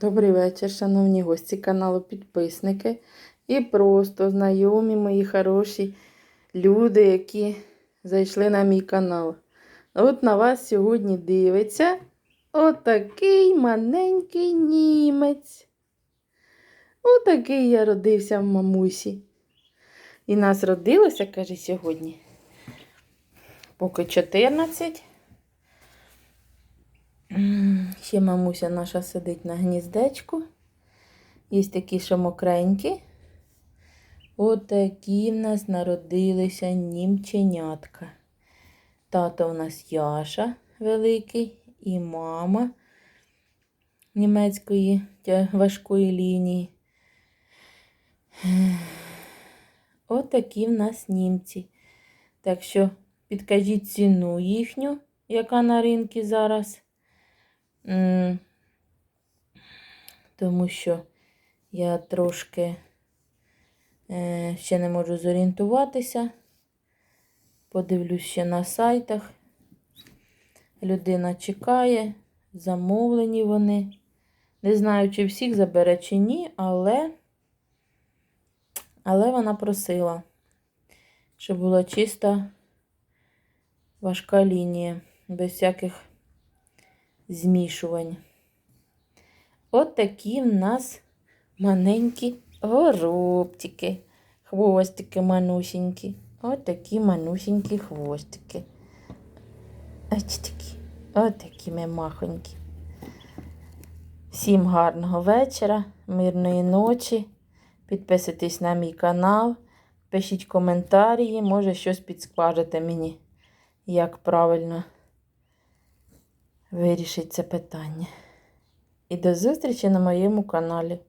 Добрий вечір, шановні гості каналу, підписники і просто знайомі мої хороші люди, які зайшли на мій канал. От на вас сьогодні дивиться отакий маленький німець. Отакий я родився в мамусі. І нас родилося, каже, сьогодні. Поки 14. Ще мамуся наша сидить на гніздечку. Є такі, що мокренькі. Отакі в нас народилися німченятка. Тато у нас Яша великий і мама німецької важкої лінії. Отакі в нас німці. Так що підкажіть ціну їхню, яка на ринку зараз. Тому що я трошки е, ще не можу зорієнтуватися. Подивлюсь ще на сайтах. Людина чекає, замовлені вони. Не знаю, чи всіх забере, чи ні, але, але вона просила, щоб була чиста важка лінія, без всяких змішувань. От такі в нас маленькі горобчики, хвостики манусенькі. От такі манусенькі хвостики. Ось такі, от такі ми махонькі. Всім гарного вечора, мирної ночі. Підписуйтесь на мій канал, пишіть коментарі, може щось підскажете мені, як правильно вирішить це питання. І до зустрічі на моєму каналі.